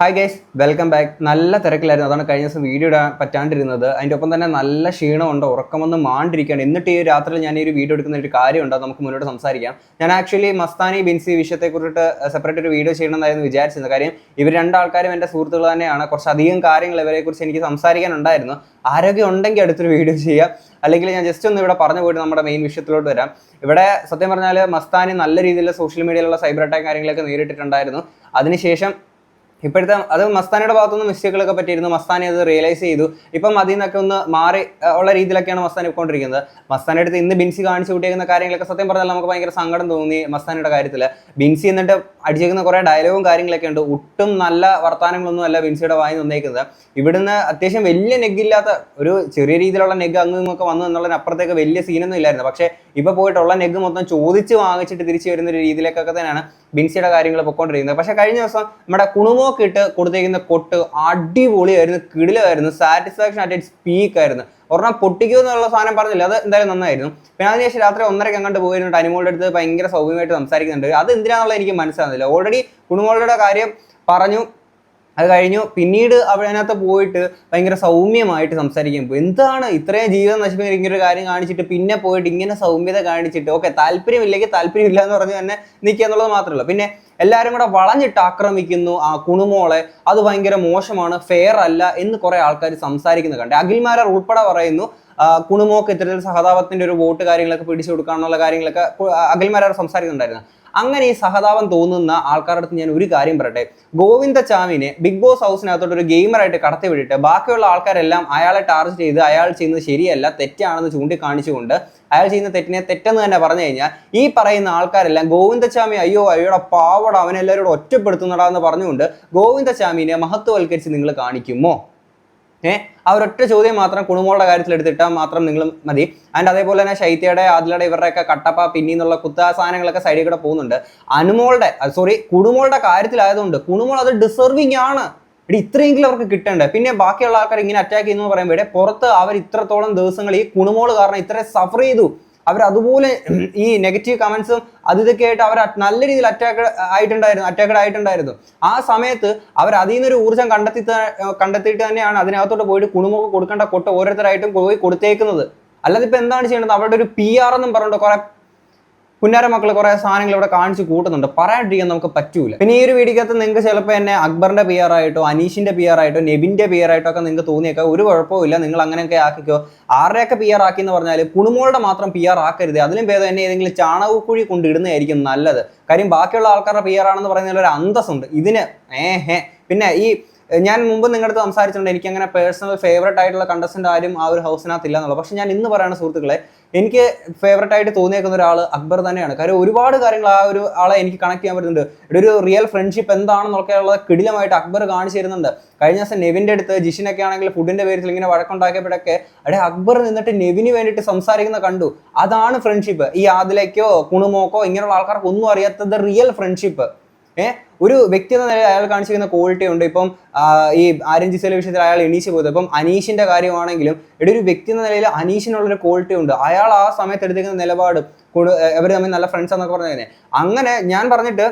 Hi guys welcome back നല്ല തിരക്കിലായിരുന്നു. അതാണ് കഴിഞ്ഞ ദിവസം വീഡിയോ ഇടാൻ പറ്റാണ്ടിരുന്നത്. അതിന്റെ ഒപ്പം തന്നെ നല്ല ക്ഷീണമുണ്ട് ഉറക്കമൊന്നും മാണ്ടിരിക്കുകയാണ്. എന്നിട്ട് ഈ രാത്രി ഞാൻ ഈ ഒരു വീഡിയോ എടുക്കുന്ന ഒരു കാര്യമുണ്ട് നമുക്ക് മുന്നോട്ട് സംസാരിക്കാം. ഞാൻ ആക്ച്വലി മസ്താനി ബിൻസി വിഷയത്തെക്കുറിച്ചിട്ട് സെപ്പറേറ്റ് ഒരു വീഡിയോ ചെയ്യണമെന്നായിരുന്നു വിചാരിച്ചിരുന്നത്. കാര്യം ഇവർ രണ്ടാൾക്കാരും എന്റെ സുഹൃത്തുക്കൾ തന്നെയാണ്. കുറച്ചധികം കാര്യങ്ങൾ ഇവരെക്കുറിച്ച് എനിക്ക് സംസാരിക്കാനുണ്ടായിരുന്നു. ആരോഗ്യം ഉണ്ടെങ്കിൽ അടുത്തൊരു വീഡിയോ ചെയ്യാം. അല്ലെങ്കിൽ ഞാൻ ജസ്റ്റ് ഒന്ന് ഇവിടെ പറഞ്ഞു പോയിട്ട് നമ്മുടെ മെയിൻ വിഷയത്തിലോട്ട് വരാം. ഇവിടെ സത്യം പറഞ്ഞാൽ മസ്താനി നല്ല രീതിയിലുള്ള സോഷ്യൽ മീഡിയയിലുള്ള സൈബർ അറ്റാക്ക് കാര്യങ്ങളൊക്കെ നേരിട്ടിട്ടുണ്ടായിരുന്നു. അതിനുശേഷം ഇപ്പോഴത്തെ അത് മസ്താനയുടെ ഭാഗത്തുനിന്ന് മിസ്റ്റേക്കുകളൊക്കെ പറ്റിയിരുന്നു. മസ്താനി അത് റിയലൈസ് ചെയ്തു. ഇപ്പം അതിൽ നിന്നൊക്കെ ഒന്ന് മാറി ഉള്ള രീതിയിലൊക്കെയാണ് മസ്താൻ ഇപ്പോണ്ടിരിക്കുന്നത് മസ്താന്റെ അടുത്ത് ഇന്ന് ബിൻസി കാണിച്ചു കൂട്ടിയേക്കുന്ന കാര്യങ്ങളൊക്കെ സത്യം പറഞ്ഞാൽ നമുക്ക് ഭയങ്കര സങ്കടം തോന്നി മസ്താനയുടെ കാര്യത്തിൽ ബിൻസി എന്നിട്ട് അടിച്ചേക്കുന്ന കുറേ ഡയലോഗും കാര്യങ്ങളൊക്കെ ഉണ്ട്. ഒട്ടും നല്ല വർത്തമാനങ്ങളൊന്നും അല്ല ബിൻസിയുടെ വായി നിന്നേക്കുന്നത്. ഇവിടുന്ന് അത്യാവശ്യം വലിയ നെഗില്ലാത്ത ഒരു ചെറിയ രീതിയിലുള്ള നെഗ് അങ്ങും ഇങ്ങൊക്കെ വന്നു എന്നുള്ളതിനപ്പുറത്തേക്ക് വലിയ സീനൊന്നും ഇല്ലായിരുന്നു. പക്ഷേ ഇപ്പോൾ പോയിട്ടുള്ള നെഗ് മൊത്തം ചോദിച്ച് വാങ്ങിച്ചിട്ട് തിരിച്ചു വരുന്ന ഒരു രീതിയിലേക്കൊക്കെ തന്നെയാണ് ബിൻസിയുടെ കാര്യങ്ങൾ പൊക്കോണ്ടിരിക്കുന്നത്. പക്ഷെ കഴിഞ്ഞ ദിവസം നമ്മുടെ കുണുമോക്ക് ഇട്ട് കൊടുത്തേക്കുന്ന കൊട്ട് അടിപൊളിയായിരുന്നു കിടിലായിരുന്നു സാറ്റിസ്ഫാക്ഷൻ അറ്റ് ഇറ്റ്സ് പീക്ക് ആയിരുന്നു. ഒരെണ്ണം പൊട്ടിക്കൂ എന്നുള്ള സാധനം പറഞ്ഞില്ല. അത് എന്തായാലും നന്നായിരുന്നു. പിന്നെ അതിനുശേഷം രാത്രി ഒന്നര അങ്ങോട്ട് പോയിരുന്നിട്ട് അനിമോളുടെ അടുത്ത് ഭയങ്കര സൗമ്യമായിട്ട് സംസാരിക്കുന്നുണ്ട്. അത് എന്തിനാണെന്നുള്ളത് എനിക്ക് മനസ്സിലാകുന്നില്ല ഓൾറെഡി കുണുമോളുടെ കാര്യം പറഞ്ഞു. അത് കഴിഞ്ഞു. പിന്നീട് അതിനകത്ത് പോയിട്ട് ഭയങ്കര സൗമ്യമായിട്ട് സംസാരിക്കാൻ പോയി എന്താണ് ഇത്രയും ജീവിതം നശിപ്പിക്കുന്ന ഒരു കാര്യം കാണിച്ചിട്ട് പിന്നെ പോയിട്ട് ഇങ്ങനെ സൗമ്യത കാണിച്ചിട്ട്? ഓക്കെ താല്പര്യമില്ലെങ്കിൽ താല്പര്യമില്ല എന്ന് പറഞ്ഞ് തന്നെ നിൽക്കുക എന്നുള്ളത് മാത്രമല്ല. പിന്നെ എല്ലാവരും കൂടെ വളഞ്ഞിട്ട് ആക്രമിക്കുന്നു ആ കുണുമോളെ. അത് ഭയങ്കര മോശമാണ് ഫെയർ അല്ല എന്ന് കുറെ ആൾക്കാർ സംസാരിക്കുന്നത് കണ്ടേ. അഖിൽമാരർ ഉൾപ്പെടെ പറയുന്നു കുണുമോക്ക് ഇത്തരത്തിൽ സഹതാപത്തിന്റെ ഒരു വോട്ട് കാര്യങ്ങളൊക്കെ പിടിച്ചു കൊടുക്കാനുള്ള കാര്യങ്ങളൊക്കെ അഖിൽമാരർ സംസാരിക്കുന്നുണ്ടായിരുന്നു. അങ്ങനെ ഈ സഹതാപം തോന്നുന്ന ആൾക്കാരുടെ അടുത്ത് ഞാൻ ഒരു കാര്യം പറയട്ടെ. ഗോവിന്ദ ചാമിനെ ബിഗ് ബോസ് ഹൗസിനകത്തോട്ട് ഒരു ഗെയിമറായിട്ട് കടത്തി വിട്ടിട്ട് ബാക്കിയുള്ള ആൾക്കാരെല്ലാം അയാളെ ടാർജറ്റ് ചെയ്ത് അയാൾ ചെയ്യുന്നത് ശരിയല്ല തെറ്റാണെന്ന് ചൂണ്ടിക്കാണിച്ചുകൊണ്ട് അയാൾ ചെയ്യുന്ന തെറ്റിനെ തെറ്റെന്ന് തന്നെ പറഞ്ഞു കഴിഞ്ഞാൽ ഈ പറയുന്ന ആൾക്കാരെല്ലാം ഗോവിന്ദചാമി അയ്യോ അയ്യോടെ പാവട അവനെല്ലാവരോടും ഒറ്റപ്പെടുത്തുന്നടാ എന്ന് പറഞ്ഞുകൊണ്ട് ഗോവിന്ദചാമിനെ മഹത്വവൽക്കരിച്ച് നിങ്ങൾ കാണിക്കുമോ? ഏഹ് ആ ഒരൊറ്റ ചോദ്യം മാത്രം കുണുമോളുടെ കാര്യത്തിൽ എടുത്തിട്ടാൽ മാത്രം നിങ്ങൾ മതി. ആൻഡ് അതേപോലെ തന്നെ ശൈത്യയുടെ ആദിലയുടെ ഇവരുടെയൊക്കെ കട്ടപ്പ പിന്നീന്നുള്ള കുത്ത സാധനങ്ങളൊക്കെ സൈഡിൽ കൂടെ പോകുന്നുണ്ട്. അനുമോളുടെ സോറി കുണുമോളുടെ കാര്യത്തിലായതുകൊണ്ട് കുണുമോൾ അത് ഡിസർവിങ് ആണ്. എടി ഇത്രയെങ്കിലും അവർക്ക് കിട്ടണ്ടേ? പിന്നെ ബാക്കിയുള്ള ആൾക്കാർ ഇങ്ങനെ അറ്റാക്ക് ചെയ്യുന്നു പറയുമ്പോൾ ഇവിടെ പുറത്ത് അവർ ഇത്രത്തോളം ദിവസങ്ങൾ ഈ കുണുമോൾ കാരണം ഇത്ര സഫർ ചെയ്തു. അവർ അതുപോലെ ഈ നെഗറ്റീവ് കമൻസും അത് ഇതൊക്കെ ആയിട്ട് അവർ നല്ല രീതിയിൽ അറ്റാക്ക് ആയിട്ടുണ്ടായിരുന്നു അറ്റാക്കഡ് ആയിട്ടുണ്ടായിരുന്നു. ആ സമയത്ത് അവർ അതിൽ നിന്നൊരു ഊർജം കണ്ടെത്തി കണ്ടെത്തിയിട്ട് തന്നെയാണ് അതിനകത്തോട്ട് പോയിട്ട് കുണുമൊക്കെ കൊടുക്കേണ്ട കൊട്ട ഓരോരുത്തരായിട്ടും പോയി കൊടുത്തേക്കുന്നത്. അല്ലാതെ ഇപ്പൊ എന്താണ് ചെയ്യേണ്ടത്? അവരുടെ ഒരു പി ആർ എന്നും പറഞ്ഞിട്ട് കുറെ പുന്നാര മക്കൾ കുറെ സാധനങ്ങൾ ഇവിടെ കാണിച്ചു കൂട്ടുന്നുണ്ട്. പറയാണ്ടിരിക്കാൻ നമുക്ക് പറ്റൂല. പിന്നെ ഈ ഒരു വീഡിയോക്കകത്ത് നിങ്ങൾക്ക് ചിലപ്പോൾ എന്നെ അക്ബറിന്റെ പി ആയിട്ടോ അനീഷിന്റെ പി ആയിട്ടോ നെബിന്റെ പി ആയിട്ടോ ഒക്കെ നിങ്ങൾക്ക് തോന്നിയേക്കാം. ഒരു കുഴപ്പമില്ല നിങ്ങൾ അങ്ങനെയൊക്കെ ആക്കിക്കോ. ആരുടെയൊക്കെ പി ആർ ആക്കി എന്ന് പറഞ്ഞാൽ കുണുമോളുടെ മാത്രം പി ആർ ആക്കരുത്. അതിലും ഭേദം എന്നെ ഏതെങ്കിലും ചാണകക്കുഴി കൊണ്ടിടുന്നതായിരിക്കും നല്ലത്. കാര്യം ബാക്കിയുള്ള ആൾക്കാരുടെ പി ആണെന്ന് പറയുന്നതിൽ ഒരു അന്തസ്സുണ്ട്. ഇതിന് ഏഹേ പിന്നെ ഈ ഞാൻ മുമ്പ് നിങ്ങളുടെ അടുത്ത് സംസാരിച്ചിട്ടുണ്ട് എനിക്ക് അങ്ങനെ പേഴ്സണൽ ഫേവറേറ്റ് ആയിട്ടുള്ള കണ്ടസ്റ്റന്റ് ആരും ആ ഒരു ഹൗസിനകത്ത് ഇല്ല എന്നുള്ളത് പക്ഷെ ഞാൻ ഇന്ന് പറയുന്ന സുഹൃത്തുക്കളെ എനിക്ക് ഫേവറേറ്റ് ആയിട്ട് തോന്നിയേക്കുന്ന ഒരാൾ അക്ബർ തന്നെയാണ്. കാര്യം ഒരുപാട് കാര്യങ്ങൾ ആ ഒരു ആളെ എനിക്ക് കണക്ട് ചെയ്യാൻ പറ്റുന്നുണ്ട്. ഒരു റിയൽ ഫ്രണ്ട്ഷിപ്പ് എന്താണെന്നൊക്കെ ഉള്ളത് കിടിലമായിട്ട് അക്ബർ കാണിച്ചു തരുന്നുണ്ട്. കഴിഞ്ഞ ദിവസം നെവിന്റെ അടുത്ത് ജിഷിനൊക്കെ ആണെങ്കിൽ ഫുഡിന്റെ പേരിൽ ഇങ്ങനെ വഴക്കുണ്ടാക്കിയപ്പോഴൊക്കെ അവിടെ അക്ബർ നിന്നിട്ട് നെവിന് വേണ്ടിയിട്ട് സംസാരിക്കുന്ന കണ്ടു. അതാണ് ഫ്രണ്ട്ഷിപ്പ് ഈ ആദിലേക്കോ കുണുമോക്കോ ഇങ്ങനെയുള്ള ആൾക്കാർക്ക് ഒന്നും അറിയാത്തത് റിയൽ ഫ്രണ്ട്ഷിപ്പ് ഏഹ് ഒരു വ്യക്തി എന്ന നിലയിൽ അയാൾ കാണിച്ചിരിക്കുന്ന ക്വാളിറ്റി ഉണ്ട്. ഇപ്പം ഈ ആര്യൻ ജിസയിലെ വിഷയത്തിൽ അയാൾ എണീച്ച് പോയത്. ഇപ്പം അനീഷിന്റെ കാര്യമാണെങ്കിലും ഇവിടെ ഒരു വ്യക്തി എന്ന നിലയിൽ അനീഷിനുള്ളൊരു ക്വാളിറ്റി ഉണ്ട്. അയാൾ ആ സമയത്ത് എടുത്തിരിക്കുന്ന നിലപാട് അവർ തമ്മിൽ നല്ല ഫ്രണ്ട്സ് എന്നൊക്കെ പറഞ്ഞു അങ്ങനെ ഞാൻ പറഞ്ഞിട്ട്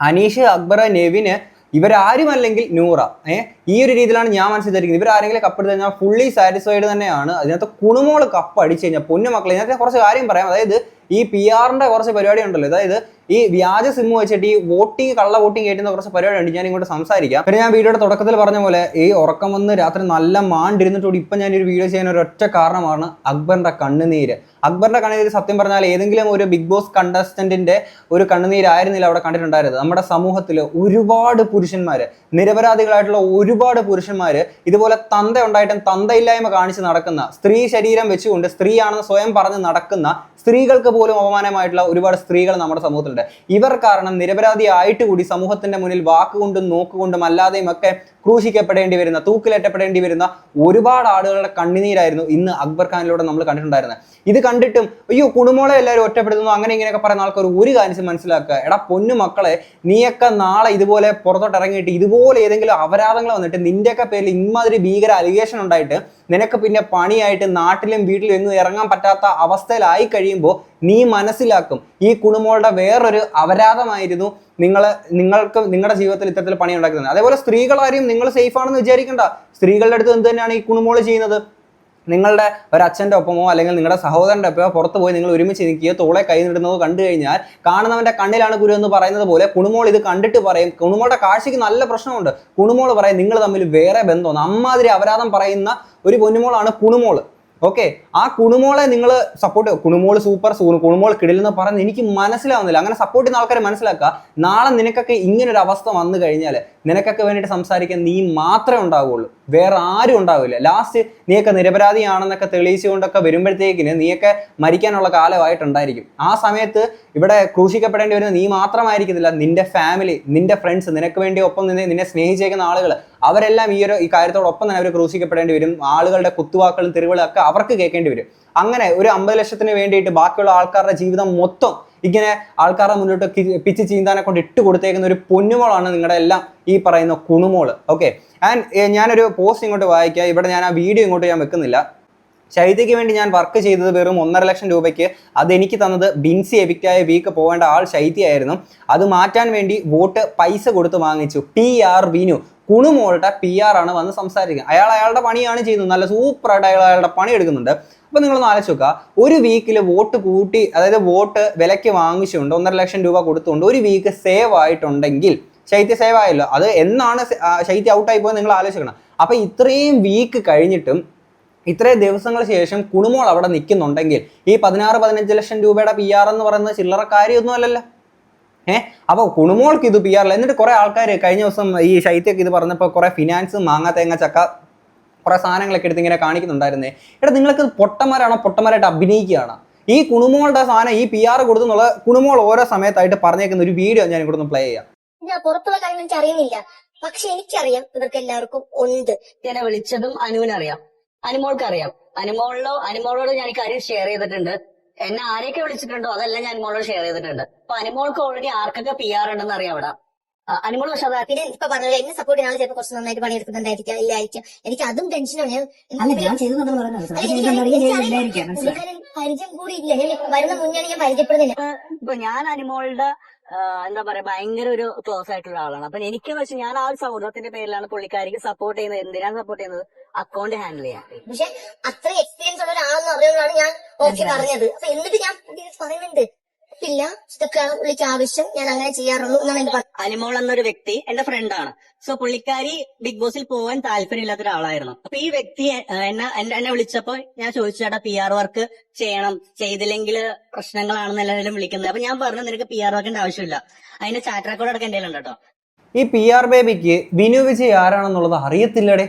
അനീഷ് അക്ബർ നെവിന് ഇവരാരുമല്ലെങ്കിൽ നൂറ. ഏഹ് ഈ ഒരു രീതിയിലാണ് ഞാൻ മനസ്സിലായിരിക്കുന്നത് ഇവരാരെങ്കിലും കപ്പെടുത്തു കഴിഞ്ഞാൽ ഫുള്ളി സാറ്റിസ്ഫൈഡ് തന്നെയാണ്. അതിനകത്ത് കുണുമോൾ കപ്പ് അടിച്ചു കഴിഞ്ഞാൽ പൊന്നു മക്കളെ ഇതിനകത്ത് കുറച്ച് കാര്യം പറയാം. അതായത് ഈ പി ആറിന്റെ കുറച്ച് പരിപാടി ഉണ്ടല്ലോ. അതായത് ഈ വ്യാജ സിമ്മ് വെച്ചിട്ട് ഈ വോട്ടിംഗ് കള്ള വോട്ടിംഗ് കയറ്റുന്ന കുറച്ച് പരിപാടി ഉണ്ട്. ഞാൻ ഇങ്ങോട്ട് സംസാരിക്കാം. പിന്നെ ഞാൻ വീഡിയോയുടെ തുടക്കത്തിൽ പറഞ്ഞ പോലെ ഈ ഉറക്കം വന്ന് രാത്രി നല്ല മാണ്ടിരുന്നിട്ടുകൂടി ഇപ്പം ഞാൻ ഒരു വീഡിയോ ചെയ്യാൻ ഒരു ഒറ്റ കാരണമാണ് അക്ബറിന്റെ കണ്ണുനീര്. അക്ബറിന്റെ കണ്ണുനീര് സത്യം പറഞ്ഞാൽ ഏതെങ്കിലും ഒരു ബിഗ് ബോസ് കണ്ടസ്റ്റന്റിന്റെ ഒരു കണ്ണുനീരായിരുന്നില്ല അവിടെ കണ്ടിട്ടുണ്ടായിരുന്നത്. നമ്മുടെ സമൂഹത്തിൽ ഒരുപാട് പുരുഷന്മാർ നിരപരാധികളായിട്ടുള്ള ഒരുപാട് പുരുഷന്മാർ ഇതുപോലെ തന്ത ഉണ്ടായിട്ടും തന്തയില്ലായ്മ കാണിച്ച് നടക്കുന്ന സ്ത്രീ ശരീരം വെച്ചുകൊണ്ട് സ്ത്രീയാണെന്ന് സ്വയം പറഞ്ഞ് നടക്കുന്ന സ്ത്രീകൾക്ക് പോലും അപമാനമായിട്ടുള്ള ഒരുപാട് സ്ത്രീകൾ നമ്മുടെ സമൂഹത്തിലുണ്ട്. ഇവർ കാരണം നിരപരാധി ആയിട്ട് കൂടി സമൂഹത്തിന്റെ മുന്നിൽ വാക്കുകൊണ്ടും നോക്കുകൊണ്ടും അല്ലാതെയും ഒക്കെ ക്രൂശിക്കപ്പെടേണ്ടി വരുന്ന തൂക്കിലേറ്റപ്പെടേണ്ടി വരുന്ന ഒരുപാട് ആളുകളുടെ കണ്ണുനീരായിരുന്നു ഇന്ന് അക്ബർ ഖാനിലൂടെ നമ്മൾ കണ്ടിട്ടുണ്ടായിരുന്നത്. ഇത് കണ്ടിട്ടും അയ്യോ കുടുംബങ്ങളെ എല്ലാവരും ഒറ്റപ്പെടുത്തുന്നു അങ്ങനെ ഇങ്ങനെയൊക്കെ പറയുന്ന ആൾക്കാർ ഒരു കാര്യം മനസ്സിലാക്കുക. എടാ പൊന്നു മക്കളെ നീയൊക്കെ നാളെ ഇതുപോലെ പുറത്തോട്ട് ഇറങ്ങിയിട്ട് ഇതുപോലെ ഏതെങ്കിലും അപരാധങ്ങൾ വന്നിട്ട് നിന്റെയൊക്കെ പേരിൽ ഇമാതിരി ഭീകര അലിഗേഷൻ ഉണ്ടായിട്ട് നിനക്ക് പിന്നെ പണിയായിട്ട് നാട്ടിലും വീട്ടിലും എങ്ങും ഇറങ്ങാൻ പറ്റാത്ത അവസ്ഥയിലായി കഴിയുമ്പോൾ നീ മനസ്സിലാക്കും ഈ കുണുമോളുടെ വേറൊരു അപരാധമായിരുന്നു നിങ്ങൾ നിങ്ങൾക്ക് നിങ്ങളുടെ ജീവിതത്തിൽ ഇത്തരത്തിൽ പണി ഉണ്ടാക്കുന്നത് അതേപോലെ സ്ത്രീകളാരെയും നിങ്ങൾ സേഫ് ആണെന്ന് വിചാരിക്കണ്ട. സ്ത്രീകളുടെ അടുത്ത് എന്ത് തന്നെയാണ് ഈ കുണുമോൾ ചെയ്യുന്നത്? നിങ്ങളുടെ ഒരു അച്ഛന്റെ ഒപ്പമോ അല്ലെങ്കിൽ നിങ്ങളുടെ സഹോദരന്റെ ഒപ്പമോ പുറത്ത് പോയി നിങ്ങൾ ഒരുമിച്ച് നിൽക്കുകയോ തോളെ കൈ നിടുന്നത് കണ്ടു കഴിഞ്ഞാൽ കാണുന്നവന്റെ കണ്ണിലാണ് ഗുരു എന്ന് പറയുന്നത് പോലെ കുണുമോൾ ഇത് കണ്ടിട്ട് പറയും. കുണുമോളുടെ കാഴ്ചയ്ക്ക് നല്ല പ്രശ്നമുണ്ട്. കുണുമോൾ പറയും നിങ്ങൾ തമ്മിൽ വേറെ ബന്ധമാണ്. അമ്മാതിരി അപരാധം പറയുന്ന ഒരു പൊന്നുമോളാണ് കുണുമോൾ. ഓക്കെ ആ കുണുമോളെ നിങ്ങൾ സപ്പോർട്ട് കുണുമോൾ സൂപ്പർ കുണുമോൾ കിടിലെന്ന് പറഞ്ഞ് എനിക്ക് മനസ്സിലാവുന്നില്ല. അങ്ങനെ സപ്പോർട്ട് ചെയ്യുന്ന ആൾക്കാരെ മനസ്സിലാക്കുക. നാളെ നിനക്കൊക്കെ ഇങ്ങനൊരു അവസ്ഥ വന്നു കഴിഞ്ഞാൽ നിനക്കൊക്കെ വേണ്ടിയിട്ട് സംസാരിക്കാൻ നീ മാത്രമേ ഉണ്ടാവുകയുള്ളൂ. വേറെ ആരും ഉണ്ടാവില്ല. ലാസ്റ്റ് നീയൊക്കെ നിരപരാധിയാണെന്നൊക്കെ തെളിയിച്ചുകൊണ്ടൊക്കെ വരുമ്പോഴത്തേക്കിന് നീയൊക്കെ മരിക്കാനുള്ള കാലമായിട്ടുണ്ടായിരിക്കും. ആ സമയത്ത് ഇവിടെ ക്രൂശിക്കപ്പെടേണ്ടി വരുന്നത് നീ മാത്രമായിരിക്കത്തില്ല നിന്റെ ഫാമിലി നിന്റെ ഫ്രണ്ട്സ് നിനക്ക് വേണ്ടി ഒപ്പം നിന്നെ നിന്നെ സ്നേഹിച്ചേക്കുന്ന ആളുകൾ അവരെല്ലാം ഈ ഒരു ഈ കാര്യത്തോടൊപ്പം തന്നെ അവർ ക്രൂശിക്കപ്പെടേണ്ടി വരും. ആളുകളുടെ കുത്തുവാക്കളും തെരുവുകളും ഒക്കെ അവർക്ക് കേൾക്കേണ്ടി വരും. അങ്ങനെ ഒരു അമ്പത് ലക്ഷത്തിന് വേണ്ടിയിട്ട് ബാക്കിയുള്ള ആൾക്കാരുടെ ജീവിതം മൊത്തം ഇങ്ങനെ ആൾക്കാരെ മുന്നോട്ട് പിച്ച് ചീന്താനെ കൊണ്ട് ഇട്ട് കൊടുത്തേക്കുന്ന ഒരു പൊന്നുമോളാണ് നിങ്ങളുടെ എല്ലാം ഈ പറയുന്ന കുണുമോൾ. ഓക്കെ ആൻഡ് ഞാനൊരു പോസ്റ്റ് ഇങ്ങോട്ട് വായിക്കുക ഇവിടെ ഞാൻ ആ വീഡിയോ ഇങ്ങോട്ട് ഞാൻ വെക്കുന്നില്ല. ശൈത്യയ്ക്ക് വേണ്ടി ഞാൻ വർക്ക് ചെയ്തത് വെറും ഒന്നര ലക്ഷം രൂപയ്ക്ക്. അത് എനിക്ക് തന്നത് ബിൻസി എവിക്റ്റായ വീക്ക് പോകേണ്ട ആൾ ശൈത്യയായിരുന്നു അത് മാറ്റാൻ വേണ്ടി വോട്ട് പൈസ കൊടുത്ത് വാങ്ങിച്ചു. P R Vinu. കുണുമോളുടെ P R ആണ് വന്ന് സംസാരിക്കുന്നത് അയാൾ അയാളുടെ പണിയാണ് ചെയ്യുന്നത്. നല്ല സൂപ്പറായിട്ട് അയാൾ അയാളുടെ പണി എടുക്കുന്നുണ്ട് അപ്പോൾ നിങ്ങളൊന്ന് ആലോചിച്ച് നോക്കുക. ഒരു വീക്കിൽ വോട്ട് കൂട്ടി അതായത് വോട്ട് വിലയ്ക്ക് വാങ്ങിച്ചുകൊണ്ട് ഒന്നര ലക്ഷം രൂപ കൊടുത്തുകൊണ്ട് ഒരു വീക്ക് സേവ് ആയിട്ടുണ്ടെങ്കിൽ ശൈത്യ സേവ് ആയല്ലോ. അത് എന്നാണ് ശൈത്യ ഔട്ട് ശൈത്യ ഔട്ടായി പോയത് നിങ്ങൾ ആലോചിക്കണം. അപ്പോൾ ഇത്രയും വീക്ക് കഴിഞ്ഞിട്ടും ഇത്രയും ദിവസങ്ങൾ ശേഷം കുണുമോൾ അവിടെ നിൽക്കുന്നുണ്ടെങ്കിൽ ഈ പതിനാറ് പതിനഞ്ച് ലക്ഷം രൂപയുടെ പി ആർ എന്ന് പറയുന്നത് ചില്ലറ കാര്യമൊന്നും അല്ലല്ലോ. ഏഹ് അപ്പോൾ കുണുമോൾക്ക് ഇത് പി ആറില്ല എന്നിട്ട് കുറെ ആൾക്കാർ കഴിഞ്ഞ ദിവസം ഈ ശൈത്യക്ക് ഇത് പറഞ്ഞപ്പോൾ കുറെ ഫിനാൻസ് മാങ്ങ തേങ്ങ ചക്ക കുറെ സാധനങ്ങളൊക്കെ എടുത്ത് ഇങ്ങനെ കാണിക്കുന്നുണ്ടായിരുന്നേ. എടാ നിങ്ങൾക്ക് പൊട്ടന്മാരാണോ? പൊട്ടന്മാരായിട്ട് അഭിനയിക്കുകയാണ്? ഈ കുണുമോളുടെ സാധനം ഈ പി ആർ കൊടുത്തെന്നുള്ള കുണുമോൾ ഓരോ സമയത്തായിട്ട് പറഞ്ഞേക്കുന്ന ഒരു വീഡിയോ ഞാൻ ഇവിടെ ഒന്ന് പ്ലേ ചെയ്യാം പുറത്തുള്ള കാര്യം എനിക്ക് അറിയുന്നില്ല പക്ഷെ എനിക്കറിയാം ഇവർക്ക് എല്ലാവർക്കും ഉണ്ട്. എന്നെ വിളിച്ചതും അനുവിനറിയാം അനുമോൾക്ക് അറിയാം. അനുമോളിലോ അനുമോളോട് ഞാൻ കാര്യം ഷെയർ ചെയ്തിട്ടുണ്ട്. എന്നെ ആരെയൊക്കെ വിളിച്ചിട്ടുണ്ടോ? അതെല്ലാം ഞാൻ അനുമോളോട് ഷെയർ ചെയ്തിട്ടുണ്ട്. അപ്പൊ അനുമോൾക്ക് ഓൾറെഡി ആർക്കൊക്കെ പി ആർ ഉണ്ടെന്ന് അറിയാം അവിടെ. ആ, അനുമോൾ പക്ഷെ പിന്നെ ഇപ്പൊ പറഞ്ഞത് എന്നെ സപ്പോർട്ട് ചെയ്യാൻ ചിലപ്പോൾ കുറച്ച് നന്നായിട്ട് പണിയെടുക്കുന്നുണ്ടായിരിക്കാം ഇല്ലായിരിക്കാം എനിക്ക് അതും ടെൻഷനാണ് ഞാൻ പരിചയം കൂടി ഇല്ല ഞാൻ വരുന്ന മുന്നേ ഞാൻ പരിചയപ്പെടുന്നില്ല. ഇപ്പൊ ഞാൻ അനുമോളുടെ എന്താ പറയാ ഭയങ്കര ഒരു ക്ലോസ് ആയിട്ടുള്ള ആളാണ്. അപ്പൊ എനിക്ക് വെച്ച് ഞാൻ ആ ഒരു സൗഹൃദത്തിന്റെ പേരിലാണ് പുള്ളിക്കാരിക്ക് സപ്പോർട്ട് ചെയ്യുന്നത് എന്തിനാണ് സപ്പോർട്ട് ചെയ്യുന്നത്? അക്കൗണ്ട് ഹാൻഡിൽ ചെയ്യാൻ പക്ഷെ അത്ര എക്സ്പീരിയൻസ് ഉള്ള ഒരാളെന്ന് അറിയുന്നതാണ് ഞാൻ ഓക്കെ പറഞ്ഞത്. അപ്പൊ എന്നിട്ട് ഞാൻ പറയുന്നുണ്ട് ഇല്ല. ഇതൊക്കെ പുള്ളിക്ക് ആവശ്യം. ഞാൻ അങ്ങനെ ചെയ്യാറുള്ളൂ എന്നാണ് എന്റെ പറഞ്ഞത്. അനിമോൾ എന്നൊരു വ്യക്തി എന്റെ ഫ്രണ്ടാണ് സോ പുള്ളിക്കാരി ബിഗ് ബോസിൽ പോകാൻ താല്പര്യമില്ലാത്ത ഒരാളായിരുന്നു. അപ്പൊ ഈ വ്യക്തി എന്നെ എന്നെ എന്നെ വിളിച്ചപ്പോ ഞാൻ ചോദിച്ചു ചേട്ടാ പി ആർ വർക്ക് ചെയ്യണം. ചെയ്തില്ലെങ്കിൽ പ്രശ്നങ്ങളാണെന്ന് എല്ലാവരും വിളിക്കുന്നത്. അപ്പൊ ഞാൻ പറഞ്ഞു നിനക്ക് പി ആർ വർക്കിന്റെ ആവശ്യമില്ല. അതിന്റെ ചാറ്റ് റെക്കോർഡ് അടക്കം എന്റെ ഉണ്ട്? കേട്ടോ ഈ പി ആർ ബേബിക്ക് ബിനു വിജയ് ആരാണെന്നുള്ളത് അറിയത്തില്ലടേ.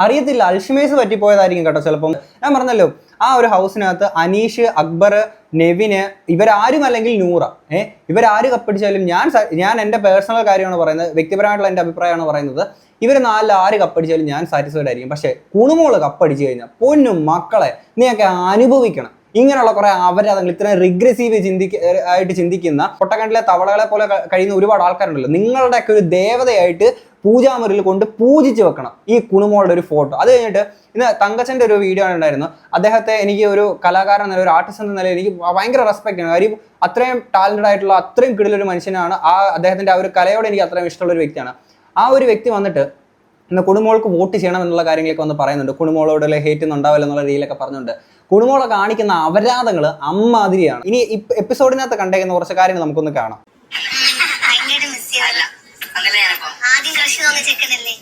അറിയത്തില്ല. അൽഷിമേഴ്സ് പറ്റിപ്പോയതായിരിക്കും കേട്ടോ ചിലപ്പം. ഞാൻ പറഞ്ഞല്ലോ ആ ഒരു ഹൗസിനകത്ത് അനീഷ് അക്ബർ നെവിന് ഇവരാരും അല്ലെങ്കിൽ നൂറ. ഏഹ് ഇവരാര് കപ്പടിച്ചാലും ഞാൻ ഞാൻ എന്റെ പേഴ്സണൽ കാര്യമാണ് പറയുന്നത് വ്യക്തിപരമായിട്ടുള്ള എന്റെ അഭിപ്രായമാണ് പറയുന്നത്. ഇവർ നാലിൽ ആര് കപ്പടിച്ചാലും ഞാൻ സാറ്റിസ്ഫൈഡ് ആയിരിക്കും. പക്ഷേ കുണുമോൾ കപ്പടിച്ചു കഴിഞ്ഞാൽ പൊന്നും മക്കളെ നീയൊക്കെ അനുഭവിക്കണം. ഇങ്ങനെയുള്ള കുറെ അപരാധങ്ങൾ ഇത്രയും റിഗ്രസീവ് ചിന്തിക്ക ആയിട്ട് ചിന്തിക്കുന്ന പൊട്ടക്കണ്ടിലെ തവളകളെ പോലെ കഴിയുന്ന ഒരുപാട് ആൾക്കാരുണ്ടല്ലോ. നിങ്ങളുടെയൊക്കെ ഒരു ദേവതയായിട്ട് പൂജാമുറിയിൽ കൊണ്ട് പൂജിച്ച് വെക്കണം. ഈ കുണുമോളുടെ ഒരു ഫോട്ടോ അത് കഴിഞ്ഞിട്ട് ഇന്ന് തങ്കച്ചന്റെ ഒരു വീഡിയോ ഉണ്ടായിരുന്നു അദ്ദേഹത്തെ എനിക്ക് ഒരു കലാകാരൻ എന്ന ഒരു ആർട്ടിസ്റ്റ് എന്ന നിലയിൽ എനിക്ക് ഭയങ്കര റെസ്പെക്റ്റ് ആണ്. കാര്യം അത്രയും ടാലന്റഡ് ആയിട്ടുള്ള അത്രയും കിടിലൊരു മനുഷ്യനാണ്. ആ അദ്ദേഹത്തിന്റെ ആ ഒരു കലയോട് എനിക്ക് അത്രയും ഇഷ്ടമുള്ള ഒരു വ്യക്തിയാണ്. ആ ഒരു വ്യക്തി വന്നിട്ട് ഇന്ന് കുണുമോൾക്ക് വോട്ട് ചെയ്യണം എന്നുള്ള കാര്യങ്ങളൊക്കെ വന്ന് പറയുന്നുണ്ട്. കുണുമോളോട് ഹേറ്റ് ഒന്നും ഉണ്ടാവില്ല എന്നുള്ള രീതിയിലൊക്കെ പറഞ്ഞുണ്ട്. കുടുംബോളെ കാണിക്കുന്ന അപരാധങ്ങൾ അമ്മാതിരിയാണ്. ഇനി എപ്പിസോഡിനകത്ത് കണ്ടേക്കുന്ന കുറച്ച് കാര്യങ്ങൾ നമുക്കൊന്ന് കാണാം ഭയങ്കര മിസ് ചെയ്യല്ല ആദ്യം കൃഷി തോന്നിയ ചെക്കനല്ലേ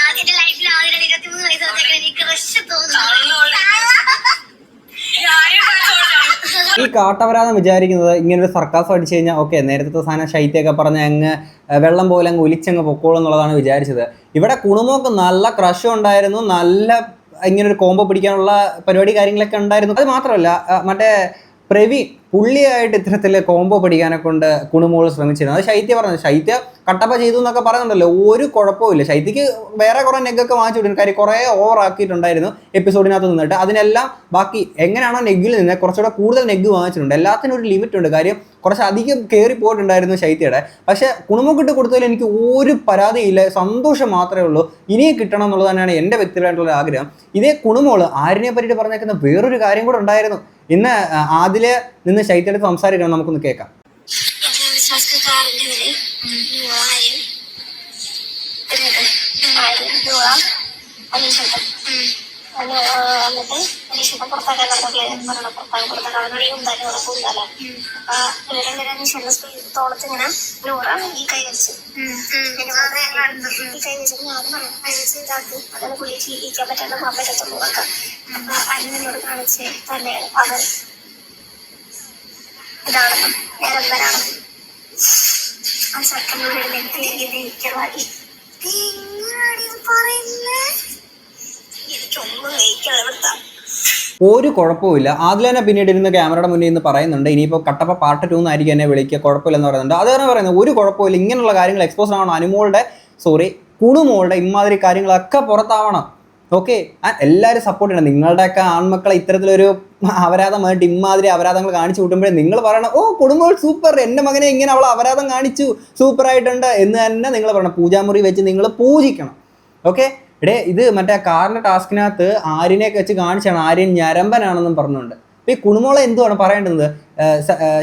ആദ്യത്തെ ലൈഫിൽ ആദ്യം ഇരുപത്തിമൂന്ന് വയസ്സ് ചെക്കൻ എനിക്ക് ക്രഷ് തോന്നുന്നു ഈ കാട്ടവരാന്ന് വിചാരിക്കുന്നത് ഇങ്ങനെ ഒരു സർക്കാസ് അടിച്ചു കഴിഞ്ഞാൽ ഓക്കെ നേരത്തെ സാധനം ശൈത്യമൊക്കെ പറഞ്ഞ് അങ്ങ് വെള്ളം പോലെ അങ്ങ് ഒലിച്ചങ്ങ് പൊക്കോളും എന്നുള്ളതാണ് വിചാരിച്ചത്. ഇവിടെ കുണുമോക്ക് നല്ല ക്രഷ് ഉണ്ടായിരുന്നു നല്ല ഇങ്ങനെ ഒരു കോംബോ പിടിക്കാനുള്ള പരിപാടി കാര്യങ്ങളൊക്കെ ഉണ്ടായിരുന്നു. അത് മാത്രമല്ല മറ്റേ പ്രവീൺ പുള്ളിയായിട്ട് ഇത്തരത്തിൽ കോംബോ പഠിക്കാനെ കൊണ്ട് കുണുമോൾ ശ്രമിച്ചിരുന്നു. അത് ശൈത്യ പറഞ്ഞത് ശൈത്യ കട്ടപ്പ ചെയ്തു എന്നൊക്കെ പറയുന്നുണ്ടല്ലോ ഒരു കുഴപ്പമില്ല ശൈത്യക്ക് വേറെ കുറേ നെഗൊക്കെ വാങ്ങിച്ചു വിടും കാര്യം കുറേ ഓവർ ആക്കിയിട്ടുണ്ടായിരുന്നു എപ്പിസോഡിനകത്ത് നിന്നിട്ട്. അതിനെല്ലാം ബാക്കി എങ്ങനെയാണോ നെഗിൽ നിന്ന് കുറച്ചുകൂടെ കൂടുതൽ നെഗ് വാങ്ങിച്ചിട്ടുണ്ട്. എല്ലാത്തിനും ഒരു ലിമിറ്റ് ഉണ്ട്. കാര്യം കുറച്ച് അധികം കയറി പോയിട്ടുണ്ടായിരുന്നു ശൈത്യയുടെ. പക്ഷെ കുണുമുക്കിട്ട് കൊടുത്തതിൽ എനിക്ക് ഒരു പരാതിയില്ല. സന്തോഷം മാത്രമേ ഉള്ളൂ. ഇനിയും കിട്ടണം എന്നുള്ളത് തന്നെയാണ് എന്റെ വ്യക്തിപരമായിട്ടുള്ള ആഗ്രഹം. ഇതേ കുണുമോൾ ആരിനെ പറ്റിയിട്ട് പറഞ്ഞേക്കുന്ന വേറൊരു കാര്യം കൂടെ ഉണ്ടായിരുന്നു. ഇന്ന് ആ, നിന്ന് ശൈത്യടുത്ത് സംസാരിക്കണം നമുക്കൊന്ന് കേൾക്കാം. ഈ കൈ വെച്ച് ഈ കൈ വെച്ചിട്ട് ഞാൻ ജീവിക്കാൻ പറ്റാണ്ട് പോകാൻ പറ്റത്തുള്ളൂ അപ്പൊ അനിയനോട് കാണിച്ച് തന്നെ അവൻ ഇതാണെന്നും നിരന്തരാണെന്നും ആ ഒരു കുഴപ്പമില്ല ആദ്യം തന്നെ പിന്നീട് ഇരുന്ന് ക്യാമറയുടെ മുന്നിൽ നിന്ന് പറയുന്നുണ്ട്. ഇനിയിപ്പോൾ കട്ടപ്പ പാർട്ട് ടു എന്നായിരിക്കും എന്നെ വിളിക്കുക. കുഴപ്പമില്ലെന്ന് പറയുന്നുണ്ട്. അത് തന്നെ പറയുന്നത് ഒരു കുഴപ്പമില്ല ഇങ്ങനെയുള്ള കാര്യങ്ങൾ എക്സ്പോസ് ആവണം. അനുമോളുടെ സോറി കുണുമോളുടെ ഇമാതിരി കാര്യങ്ങളൊക്കെ പുറത്താവണം. ഓക്കെ എല്ലാവരും സപ്പോർട്ട് ചെയ്യണം. നിങ്ങളുടെയൊക്കെ ആൺമക്കളെ ഇത്തരത്തിലൊരു അപരാധമായിട്ട് ഇമ്മാതിരി അപരാധങ്ങൾ കാണിച്ചു കൂട്ടുമ്പോഴേ നിങ്ങൾ പറയണം ഓ കുടുംബം സൂപ്പർ എന്റെ മകനെ ഇങ്ങനെ അവൾ അപരാധം കാണിച്ചു സൂപ്പറായിട്ടുണ്ട് എന്ന് തന്നെ നിങ്ങൾ പറയണം. പൂജാമുറി വെച്ച് നിങ്ങൾ പൂജിക്കണം. ഓക്കെ എടേ ഇത് മറ്റേ കാറിന്റെ ടാസ്കിനകത്ത് ആര്യനെ വെച്ച് കാണിച്ചാണ്. ആര്യൻ ഞരമ്പനാണെന്നും പറഞ്ഞുകൊണ്ട്. അപ്പോൾ ഈ കുണുമോളെ എന്തുവാണ് പറയേണ്ടത്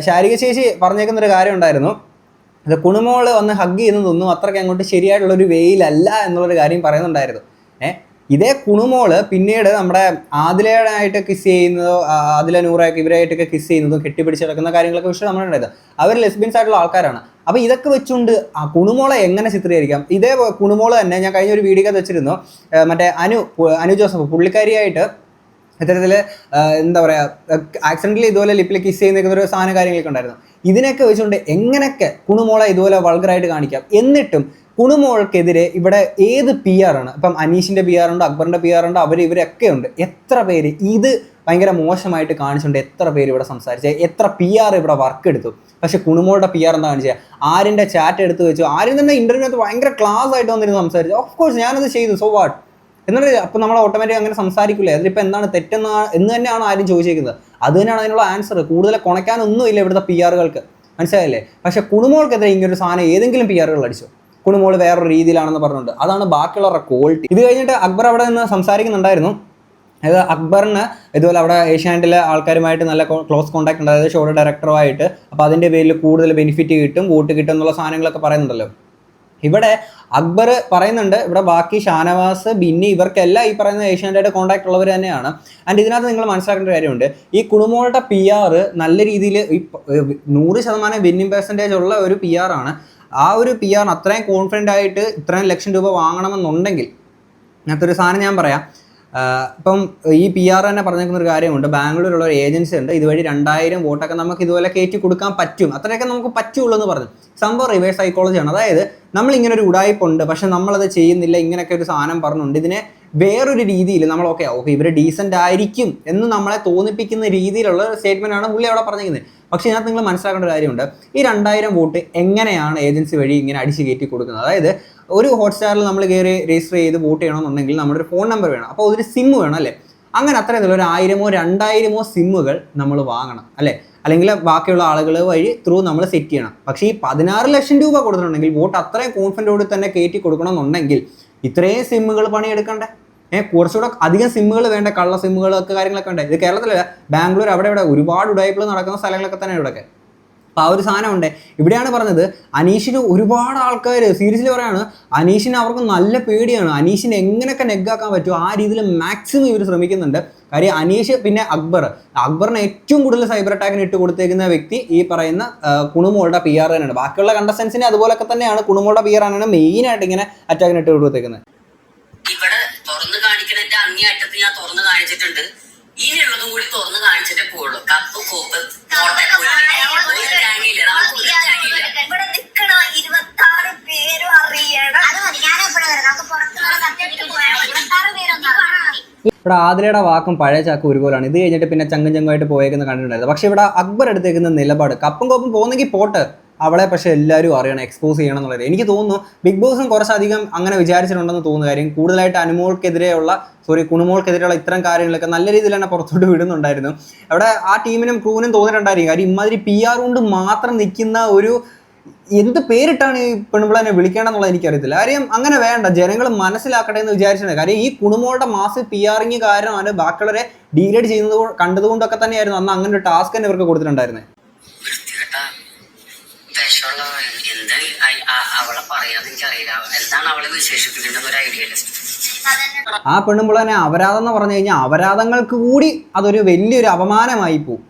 ശാരീരിക ശേഷി പറഞ്ഞേക്കുന്ന ഒരു കാര്യം ഉണ്ടായിരുന്നു അത് കുണുമോൾ വന്ന് ഹഗ് ചെയ്യുന്നതൊന്നും അത്രയ്ക്ക് അങ്ങോട്ട് ശരിയായിട്ടുള്ളൊരു വെയിലല്ല എന്നുള്ളൊരു കാര്യം പറയുന്നുണ്ടായിരുന്നു. ഏഹ് ഇതേ കുണുമോൾ പിന്നീട് നമ്മുടെ ആദിലയായിട്ട് കിസ് ചെയ്യുന്നതോ ആദില നൂറയൊക്കെ ഇവരായിട്ടൊക്കെ കിസ് ചെയ്യുന്നതും കെട്ടിപ്പിടിച്ച് നടക്കുന്ന കാര്യങ്ങളൊക്കെ വിഷയം നമ്മളുണ്ടായത് അവർ ലെസ്ബിയൻസ് ആയിട്ടുള്ള ആൾക്കാരാണ്. അപ്പോൾ ഇതൊക്കെ വെച്ചുകൊണ്ട് ആ കുണുമോളെ എങ്ങനെ ചിത്രീകരിക്കാം? ഇതേ കുണുമോൾ തന്നെ ഞാൻ കഴിഞ്ഞ ഒരു വീഡിയോ വെച്ചിരുന്നു. മറ്റേ അനു അനു ജോസഫ് പുള്ളിക്കാരിയായിട്ട് ഇത്തരത്തിൽ എന്താ പറയുക ആക്സിഡന്റലി ഇതുപോലെ ലിപ്പിൽ കിസ് ചെയ്യുന്ന ഒരു സാധന കാര്യങ്ങളൊക്കെ ഉണ്ടായിരുന്നു. ഇതിനൊക്കെ വെച്ചുകൊണ്ട് എങ്ങനെയൊക്കെ കുണുമോളെ ഇതുപോലെ വൾഗറായിട്ട് കാണിക്കാം? എന്നിട്ടും കുണുമോൾക്കെതിരെ ഇവിടെ ഏത് പി ആർ ആണ്? ഇപ്പം അനീഷിന്റെ പി ആർ ഉണ്ട് അക്ബറിന്റെ പി ആർ ഉണ്ട് അവർ ഇവരൊക്കെ ഉണ്ട്. എത്ര പേര്? ഇത് ഭയങ്കര മോശമായിട്ട് കാണിച്ചുകൊണ്ട് എത്ര പേര് ഇവിടെ സംസാരിച്ചു എത്ര പി ആർ ഇവിടെ വർക്ക് എടുത്തു? പക്ഷെ കുണുമോളുടെ പി ആർ എന്താ കാണിച്ചത് ആരിന്റെ ചാറ്റ് എടുത്ത് വെച്ചു. ആരും തന്നെ ഇന്റർവ്യൂ ഭയങ്കര ക്ലാസ് ആയിട്ട് വന്നിരുന്നു സംസാരിച്ചു. ഓഫ് കോഴ്സ് ഞാനത് ചെയ്തു. സോ വാട്ട് എന്നിട്ട് അപ്പോൾ നമ്മൾ ഓട്ടോമാറ്റിക് അങ്ങനെ സംസാരിക്കില്ല അതിലിപ്പോൾ എന്താണ് തെറ്റെന്ന് എന്ന് തന്നെയാണ് ആരും ചോദിച്ചിരിക്കുന്നത് അത് തന്നെയാണ് അതിനുള്ള ആൻസർ കൂടുതൽ കുണയ്ക്കാനൊന്നുമില്ല ഇവിടുത്തെ പി ആറുകൾക്ക് മനസ്സിലായില്ലേ? പക്ഷെ കുണുമോൾക്കെതിരെ ഇങ്ങനൊരു സാധനം ഏതെങ്കിലും പി ആറുകൾ അടിച്ചു? കുണുമോൾ വേറൊരു രീതിയിലാണെന്ന് പറഞ്ഞുകൊണ്ട് അതാണ് ബാക്കിയുള്ളവരുടെ ക്വാളിറ്റി ഇത് കഴിഞ്ഞിട്ട് അക്ബർ അവിടെ നിന്ന് സംസാരിക്കുന്നുണ്ടായിരുന്നു. അതായത് അക്ബറിന് ഇതുപോലെ അവിടെ ഏഷ്യാനെറ്റിലെ ആൾക്കാരുമായിട്ട് നല്ല ക്ലോസ് കോൺടാക്ട് ഉണ്ട്. അതായത് ഷോയുടെ ഡയറക്ടറുമായിട്ട് അപ്പോൾ അതിന്റെ പേരിൽ കൂടുതൽ ബെനിഫിറ്റ് കിട്ടും വോട്ട് കിട്ടും എന്നുള്ള സാധനങ്ങളൊക്കെ പറയുന്നുണ്ടല്ലോ. ഇവിടെ അക്ബർ പറയുന്നുണ്ട് ഇവിടെ ബാക്കി ഷാനവാസ് ബിന്നി ഇവർക്കെല്ലാം ഈ പറയുന്ന ഏഷ്യാനെറ്റായിട്ട് കോൺടാക്ട് ഉള്ളവർ തന്നെയാണ്. ആൻഡ് ഇതിനകത്ത് നിങ്ങൾ മനസ്സിലാക്കേണ്ട കാര്യമുണ്ട് ഈ കുണുമോളുടെ പി നല്ല രീതിയിൽ ഈ നൂറ് ശതമാനം വിന്നിങ് പെർസെന്റേജ് ഉള്ള ഒരു പി ആണ്. ആ ഒരു പി ആറിന് അത്രയും കോൺഫിഡന്റ് ആയിട്ട് ഇത്രയും ലക്ഷം രൂപ വാങ്ങണമെന്നുണ്ടെങ്കിൽ അങ്ങനത്തെ ഒരു സാധനം ഞാൻ പറയാം. ഇപ്പം ഈ പി ആർ തന്നെ പറഞ്ഞേക്കുന്ന ഒരു കാര്യമുണ്ട്. ബാംഗ്ലൂരിലുള്ള ഒരു ഏജൻസി ഉണ്ട്. ഇതുവഴി രണ്ടായിരം വോട്ടൊക്കെ നമുക്ക് ഇതുപോലെ കയറ്റി കൊടുക്കാൻ പറ്റും. അത്രയൊക്കെ നമുക്ക് പറ്റുള്ളൂ എന്ന് പറഞ്ഞു. സംഭവം റിവേഴ്സ് സൈക്കോളജിയാണ് അതായത് നമ്മൾ ഇങ്ങനെ ഒരു ഉടായ്പുണ്ട് പക്ഷെ നമ്മളത് ചെയ്യുന്നില്ല ഇങ്ങനെയൊക്കെ ഒരു സാധനം പറഞ്ഞുണ്ട് ഇതിനെ വേറൊരു രീതിയിൽ നമ്മൾ ഓക്കെ ഓക്കെ ഇവർ ഡീസന്റ് ആയിരിക്കും എന്ന് നമ്മളെ തോന്നിപ്പിക്കുന്ന രീതിയിലുള്ള സ്റ്റേറ്റ്മെന്റ് ആണ് പുള്ളി അവിടെ പറഞ്ഞിരിക്കുന്നത് പക്ഷേ ഇതിനകത്ത് നിങ്ങൾ മനസ്സിലാക്കേണ്ട ഒരു കാര്യമുണ്ട്. ഈ രണ്ടായിരം വോട്ട് എങ്ങനെയാണ് ഏജൻസി വഴി ഇങ്ങനെ അടിച്ച് കയറ്റി കൊടുക്കുന്നത്? അതായത് ഒരു ഹോട്ട്സ്റ്റാറിൽ നമ്മൾ കയറി രജിസ്റ്റർ ചെയ്ത് വോട്ട് ചെയ്യണമെന്നുണ്ടെങ്കിൽ നമ്മുടെ ഒരു ഫോൺ നമ്പർ വേണം. അപ്പോൾ ഒരു സിം വേണം അല്ലേ? അങ്ങനെ അത്രയും ഒരു ആയിരമോ രണ്ടായിരമോ സിമ്മുകൾ നമ്മൾ വാങ്ങണം അല്ലേ? അല്ലെങ്കിൽ ബാക്കിയുള്ള ആളുകൾ വഴി ത്രൂ നമ്മൾ സെറ്റ് ചെയ്യണം. പക്ഷേ ഈ പതിനാറ് ലക്ഷം രൂപ കൊടുത്തിട്ടുണ്ടെങ്കിൽ വോട്ട് അത്രയും കോൺഫിഡന്റോട് തന്നെ കയറ്റി കൊടുക്കണമെന്നുണ്ടെങ്കിൽ ഇത്രയും സിമ്മുകൾ പണിയെടുക്കണ്ടേ? ഏഹ് കുറച്ചുകൂടെ അധികം സിമ്മുകൾ വേണ്ട? കള്ള സിമ്മുകളൊക്കെ കാര്യങ്ങളൊക്കെ ഉണ്ട് ഇത് കേരളത്തിലല്ല ബാംഗ്ലൂർ അവിടെ ഇവിടെ ഒരുപാട് ഉടായ്പകൾ നടക്കുന്ന സ്ഥലങ്ങളൊക്കെ തന്നെ ഇവിടെയൊക്കെ. അപ്പോൾ ആ ഒരു സാധനം ഉണ്ട്. ഇവിടെയാണ് പറഞ്ഞത് അനീഷിന് ഒരുപാട് ആൾക്കാർ സീരിയസ്ലി പറയാണ് അനീഷിന് അവർക്ക് നല്ല പേടിയാണ്. അനീഷിനെ എങ്ങനെയൊക്കെ നെഗാക്കാൻ പറ്റുമോ ആ രീതിയിൽ മാക്സിമം ഇവർ ശ്രമിക്കുന്നുണ്ട്. കാര്യം അനീഷ് പിന്നെ അക്ബർ. അക്ബറിന് ഏറ്റവും കൂടുതൽ സൈബർ അറ്റാക്കിന് ഇട്ട് കൊടുത്തേക്കുന്ന വ്യക്തി ഈ പറയുന്ന കുണുമോളുടെ പി ആർ തന്നെയാണ്. ബാക്കിയുള്ള കണ്ടസ്റ്റൻസിന് അതുപോലൊക്കെ തന്നെയാണ് കുണുമോളുടെ പി ആർ ആണ് മെയിനായിട്ട് ഇങ്ങനെ അറ്റാക്കിന് ഇട്ട് കൊടുത്തേക്കുന്നത്. തുറന്നു കാണിക്കണതിന്റെ അങ്ങേയറ്റത്ത് ഞാൻ തുറന്നു കാണിച്ചിട്ടുണ്ട്. ഇനിയുള്ളതും കൂടി തുറന്നു കാണിച്ചിട്ടേ പോവുള്ളൂ. കപ്പ് കോപ്പ് ഇവിടെ ആതിരയുടെ വാക്കും പഴയ ചാക്കും ഒരുപോലാണ്. ഇത് കഴിഞ്ഞിട്ട് പിന്നെ ചങ്കും ചങ്കുമായിട്ട് പോയേക്കുന്ന കണ്ടിട്ടുണ്ടായിരുന്നു. പക്ഷെ ഇവിടെ അക്ബർ എടുത്തേക്കുന്ന നിലപാട്. കപ്പും കോപ്പും പോകുന്നെങ്കിൽ പോട്ട്. അവളെ പക്ഷേ എല്ലാവരും അറിയണം എക്സ്പോസ് ചെയ്യണം എന്നുള്ളത്. എനിക്ക് തോന്നുന്നു ബിഗ് ബോസും കുറച്ചധികം അങ്ങനെ വിചാരിച്ചിട്ടുണ്ടെന്ന് തോന്നുന്നു കാര്യം കൂടുതലായിട്ട് അനുമോൾക്കെതിരെയുള്ള സോറി കുണുമോൾക്കെതിരെയുള്ള ഇത്തരം കാര്യങ്ങളൊക്കെ നല്ല രീതിയിൽ തന്നെ പുറത്തോട്ട് വിടുന്നുണ്ടായിരുന്നു. അവിടെ ആ ടീമിനും ക്രൂവിനും തോന്നിയിട്ടുണ്ടായിരിക്കും. കാര്യം ഇമാതിരി പി ആർ കൊണ്ട് മാത്രം നിൽക്കുന്ന ഒരു എന്ത് പേരിട്ടാണ് ഈ പെൺപിള്ളനെ വിളിക്കേണ്ടെന്നുള്ളത് എനിക്കറിയത്തില്ല. കാര്യം അങ്ങനെ വേണ്ട ജനങ്ങൾ മനസ്സിലാക്കട്ടെ എന്ന് വിചാരിച്ചത് കാര്യം ഈ കുണുമോളുടെ മാസ് പി ആറിങ് കാരണമാണ് ബാക്കിയുള്ളവരെ ഡീഗ്രേഡ് ചെയ്യുന്നത് കണ്ടതുകൊണ്ടൊക്കെ തന്നെയായിരുന്നു അന്ന് അങ്ങനെ ഒരു ടാസ്ക് തന്നെ ഇവർക്ക് കൊടുത്തിട്ടുണ്ടായിരുന്നത്. വിഷമുള്ള എന്ത് അവളെ പറയാന്ന് എനിക്കറിയില്ല. എന്താണ് അവളെ വിശേഷിപ്പിക്കേണ്ടത് ഒരു ഐഡിയ ആ ആ തന്നെ അപരാധം എന്ന് പറഞ്ഞു കഴിഞ്ഞാൽ അപരാധങ്ങൾക്ക് കൂടി അതൊരു വലിയൊരു അപമാനമായി പോകും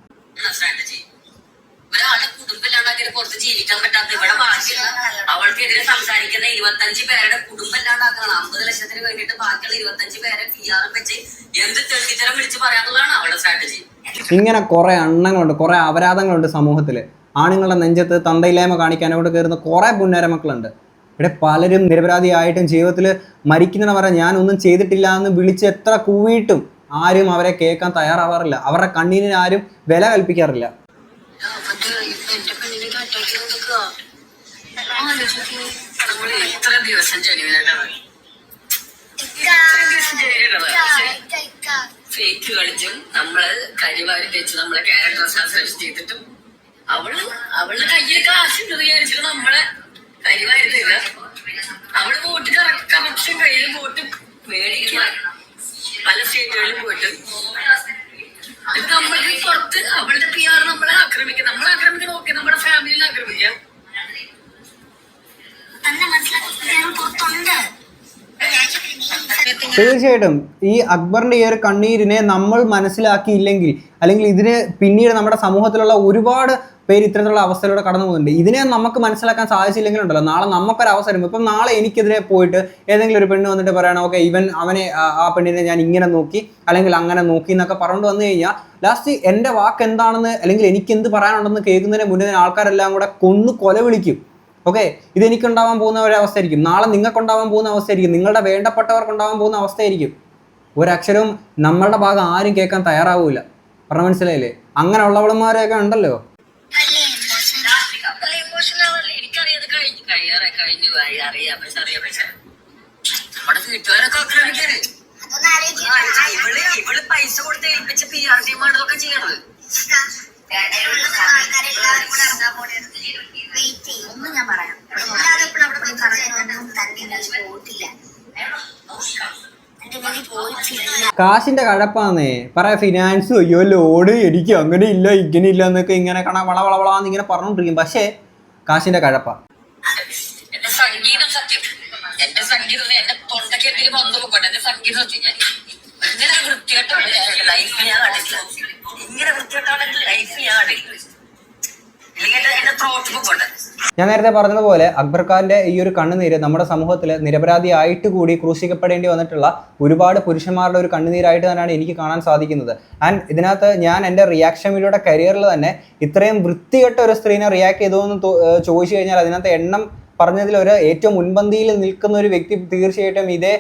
പുറത്ത് ജീവിക്കാൻ പറ്റാത്ത ഇവിടെ ബാക്കിയുള്ള അവൾക്കെതിരെ സംസാരിക്കുന്ന ഇരുപത്തഞ്ച് പേരുടെ അമ്പത് ലക്ഷത്തിന് വേണ്ടിയിട്ട് ബാക്കിയുള്ള ഇരുപത്തഞ്ച് പേരെ പി ആർ വെച്ച് എന്ത് തെണ്ടിത്തരം വിളിച്ച് പറയാന്നുള്ളതാണ് അവളുടെ സ്ട്രാറ്റജി ഇങ്ങനെ കുറെ എണ്ണങ്ങളുണ്ട് കുറെ അപരാധങ്ങളുണ്ട് സമൂഹത്തിൽ ആണുങ്ങളുടെ നെഞ്ചത്ത് തന്തയില്ലായ്മ കാണിക്കാൻ അവിടെ കയറുന്ന കുറേ പുന്നേര മക്കളുണ്ട് ഇവിടെ പലരും നിരപരാധിയായിട്ടും ജീവിതത്തിൽ മരിക്കുന്നവരെ വരെ ഞാനൊന്നും ചെയ്തിട്ടില്ല എന്ന് വിളിച്ച് എത്ര കൂവിയിട്ടും ആരും അവരെ കേൾക്കാൻ തയ്യാറാവാറില്ല. അവരുടെ കണ്ണീരിന് ആരും വില കൽപ്പിക്കാറില്ല. ഫേക്ക് കളിച്ചും നമ്മൾ കരിവാരി തേച്ച് നമ്മളെ ക്യാരക്ടർ ചെയ്തിട്ടും അവൾ അവളുടെ കയ്യിൽ കാശുണ്ട് വിചാരിച്ചിട്ട് നമ്മളെ കരിവായിരുന്നില്ല. അവൾ വോട്ട് കറക്ഷൻ കയ്യിൽ വോട്ട് മേടിക്കുക പല സ്റ്റേറ്റുകളിലും പോയിട്ട്. ഇത് നമ്മൾക്ക് പുറത്ത് അവളുടെ പി ആർ നമ്മളെ ആക്രമിക്കുക നമ്മളെ ആക്രമിക്കുന്ന ഓക്കെ നമ്മുടെ ഫാമിലിയിൽ ആക്രമിക്കാം. തന്നെ മനസ്സിലാക്കി ഞാൻ പുറത്തുണ്ട് തീർച്ചയായിട്ടും. ഈ അക്ബറിന്റെ ഈ ഒരു കണ്ണീരിനെ നമ്മൾ മനസ്സിലാക്കിയില്ലെങ്കിൽ അല്ലെങ്കിൽ ഇതിന് പിന്നീട് നമ്മുടെ സമൂഹത്തിലുള്ള ഒരുപാട് പേര് ഇത്തരത്തിലുള്ള അവസ്ഥയിലൂടെ കടന്നു പോകുന്നുണ്ട്. ഇതിനെ നമുക്ക് മനസ്സിലാക്കാൻ സാധിച്ചില്ലെങ്കിലുണ്ടല്ലോ. നാളെ നമുക്കൊരു അവസരം ഇപ്പം നാളെ എനിക്കെതിരെ പോയിട്ട് ഏതെങ്കിലും ഒരു പെണ്ണ് വന്നിട്ട് പറയണം ഓക്കെ ഇവൻ അവനെ ആ- പെണ്ണിനെ ഞാൻ ഇങ്ങനെ നോക്കി അല്ലെങ്കിൽ അങ്ങനെ നോക്കി എന്നൊക്കെ പറഞ്ഞുകൊണ്ട് വന്നു കഴിഞ്ഞാൽ ലാസ്റ്റ് എന്റെ വാക്ക് എന്താണെന്ന് അല്ലെങ്കിൽ എനിക്ക് എന്ത് പറയാനുണ്ടെന്ന് കേൾക്കുന്നതിന് മുന്നേ ആൾക്കാരെല്ലാം കൂടെ കൊന്നു കൊല വിളിക്കും. ഓക്കെ ഇതെനിക്കുണ്ടാവാൻ പോകുന്ന ഒരു അവസ്ഥയായിരിക്കും. നാളെ നിങ്ങൾക്കുണ്ടാവാൻ പോകുന്ന അവസ്ഥയായിരിക്കും. നിങ്ങളുടെ വേണ്ടപ്പെട്ടവർക്കുണ്ടാവാൻ പോകുന്ന അവസ്ഥയായിരിക്കും. ഒരക്ഷരവും നമ്മളുടെ ഭാഗം ആരും കേൾക്കാൻ തയ്യാറാവില്ല പറഞ്ഞ മനസ്സിലായില്ലേ? അങ്ങനെ ഉള്ളവളന്മാരെയൊക്കെ ഉണ്ടല്ലോ. കഴിഞ്ഞു പോയി. അറിയാം പക്ഷെ അറിയാം പക്ഷെ. നമ്മുടെ വീട്ടുകാരൊക്കെ ആലോചിക്കില്ല. ഇവൾ ഇവൾ പൈസ കൊടുത്ത് ഏൽപ്പിച്ച പി ആർ ടീമാണ് ഇതൊക്കെ ചെയ്യണത്. ഒന്ന് ഞാൻ പറയാം. പോയിട്ടില്ല. കാശിന്റെ കഴപ്പാന്നേ. പറയാ ഫിനാൻസ് അയ്യോ ലോഡ് എനിക്ക് അങ്ങനെ ഇല്ല ഇങ്ങനെ ഇല്ല എന്നൊക്കെ ഇങ്ങനെ കണ വള വള ഇങ്ങനെ പറഞ്ഞോണ്ടിരിക്കും. പക്ഷേ കാശിന്റെ കഴപ്പ. എന്റെ സംഗീതം സത്യം എന്റെ സംഗീതം എന്റെ തൊണ്ടയ്ക്ക് എന്തെങ്കിലും വന്നു പോകട്ടെ. എന്റെ സംഗീതം വെച്ച് ഞാൻ ഇങ്ങനെ വൃത്തികെട്ടാണ് വൃത്തികെട്ട ലൈഫ് ഞാൻ കണ്ടിട്ടില്ല ഇങ്ങനെ വൃത്തികെട്ടാണ് എന്റെ ലൈഫ് ഞാൻ ഞാൻ നേരത്തെ പറഞ്ഞതുപോലെ അക്ബർ ഖാന്റെ ഈ ഒരു കണ്ണുനീര് നമ്മുടെ സമൂഹത്തിൽ നിരപരാധിയായിട്ട് കൂടി ക്രൂശിക്കപ്പെടേണ്ടി വന്നിട്ടുള്ള ഒരുപാട് പുരുഷന്മാരുടെ ഒരു കണ്ണുനീരായിട്ട് തന്നെയാണ് എനിക്ക് കാണാൻ സാധിക്കുന്നത്. ആൻഡ് ഇതിനകത്ത് ഞാൻ എന്റെ റിയാക്ഷൻ വീഡിയോയുടെ കരിയറിൽ തന്നെ ഇത്രയും വൃത്തികെട്ട ഒരു സ്ത്രീനെ റിയാക്ട് ചെയ്തു എന്ന് ചോദിച്ചു കഴിഞ്ഞാൽ അതിനകത്ത് എണ്ണം പറഞ്ഞതിൽ ഒരു ഏറ്റവും മുൻപന്തിയിൽ നിൽക്കുന്ന ഒരു വ്യക്തി തീർച്ചയായിട്ടും ഇതേ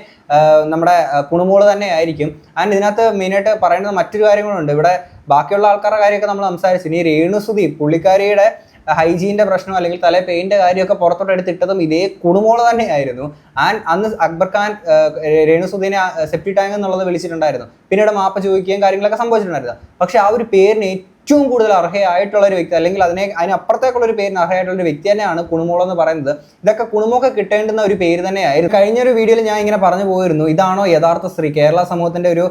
നമ്മുടെ കുണുമോൾ തന്നെ ആയിരിക്കും. ആൻഡ് ഇതിനകത്ത് മെയിനായിട്ട് പറയുന്നത് മറ്റൊരു കാര്യങ്ങളുണ്ട്. ഇവിടെ ബാക്കിയുള്ള ആൾക്കാരുടെ കാര്യമൊക്കെ നമ്മൾ സംസാരിച്ചു. ഇനി രേണുസുതി പുള്ളിക്കാരിയുടെ ഹൈജീന്റെ പ്രശ്നം അല്ലെങ്കിൽ തല പെയിന്റെ കാര്യമൊക്കെ പുറത്തോട്ട് എടുത്തിട്ടതും ഇതേ കുണുമോൾ തന്നെയായിരുന്നു ആൻഡ് അന്ന് അക്ബർ ഖാൻ രേണുസുദ്ദീനെ സെപ്റ്റി ടാങ്ക് എന്നുള്ളത് വിളിച്ചിട്ടുണ്ടായിരുന്നു. പിന്നീട് മാപ്പ് ചോദിക്കുകയും കാര്യങ്ങളൊക്കെ സംഭവിച്ചിട്ടുണ്ടായിരുന്നു. പക്ഷേ ആ ഒരു പേരിന് ഏറ്റവും കൂടുതൽ അർഹയായിട്ടുള്ള ഒരു വ്യക്തി അല്ലെങ്കിൽ അതിനെ അതിനപ്പുറത്തേക്കുള്ള ഒരു പേരിന് അർഹയായിട്ടുള്ള ഒരു വ്യക്തി തന്നെയാണ് കുണുമോൾ എന്ന് പറയുന്നത്. ഇതൊക്കെ കുണുമൊക്കെ കിട്ടേണ്ടുന്ന ഒരു പേര് തന്നെയായിരുന്നു. കഴിഞ്ഞ ഒരു വീഡിയോയിൽ ഞാൻ ഇങ്ങനെ പറഞ്ഞു പോയിരുന്നു ഇതാണോ യഥാർത്ഥ സ്ത്രീ? കേരള സമൂഹത്തിന്റെ ഒരു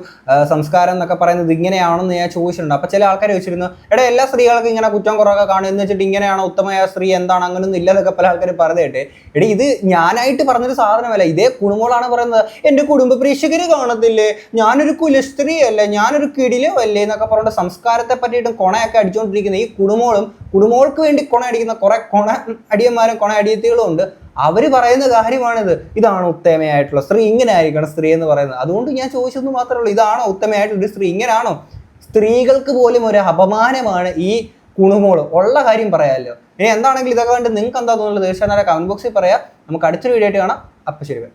സംസ്കാരം എന്നൊക്കെ പറയുന്നത് ഇങ്ങനെയാണെന്ന് ഞാൻ ചോദിച്ചിട്ടുണ്ട്. അപ്പൊ ചില ആൾക്കാർ ചോദിച്ചിരുന്നു എടാ എല്ലാ സ്ത്രീകൾക്കും ഇങ്ങനെ കുറ്റം കുറവൊക്കെ കാണും. എന്ന് വെച്ചിട്ട് ഇങ്ങനെയാണോ ഉത്തമയായ സ്ത്രീ എന്താണ്? അങ്ങനൊന്നും ഇല്ലെന്നൊക്കെ പല ആൾക്കാർ പറഞ്ഞു കേട്ടെ. എടി ഇത് ഞാനായിട്ട് പറഞ്ഞൊരു സാധനമല്ല ഇതേ കുണുമോളാണ് പറയുന്നത്. എന്റെ കുടുംബ പ്രേക്ഷകർ കാണത്തില്ലേ? ഞാനൊരു കുലസ്ത്രീ അല്ലേ? ഞാനൊരു കിടിലോ അല്ലേ? എന്നൊക്കെ പറഞ്ഞിട്ട് സംസ്കാരത്തെ പറ്റിയിട്ടും കൊണയൊക്കെ അടിച്ചുകൊണ്ടിരിക്കുന്ന ഈ കുടുമോളും കുടുമോൾക്ക് വേണ്ടി കൊണ അടിക്കുന്ന കുറെ കൊണ അടിയന്മാരും കൊണ അടിയത്തികളും ഉണ്ട്. അവർ പറയുന്ന കാര്യമാണിത്. ഇതാണ് ഉത്തമയായിട്ടുള്ള സ്ത്രീ? ഇങ്ങനെ ആയിരിക്കണം സ്ത്രീ എന്ന് പറയുന്നത്. അതുകൊണ്ട് ഞാൻ ചോദിച്ചതെന്ന് മാത്രമേ ഉള്ളൂ ഇതാണോ ഉത്തമയായിട്ടുള്ള സ്ത്രീ? ഇങ്ങനെയാണോ? സ്ത്രീകൾക്ക് പോലും ഒരു അപമാനമാണ് ഈ കുണുമോൾ. ഉള്ള കാര്യം പറയാമല്ലോ ഇനി എന്താണെങ്കിലും ഇതൊക്കെ കണ്ട് നിങ്ങൾക്ക് എന്താ തോന്നുന്നത് തീർച്ചയായും കമന്റ് ബോക്സിൽ പറയാം. നമുക്ക് അടുത്തൊരു വീഡിയോ ആയിട്ട് കാണാം. അപ്പം ശരി.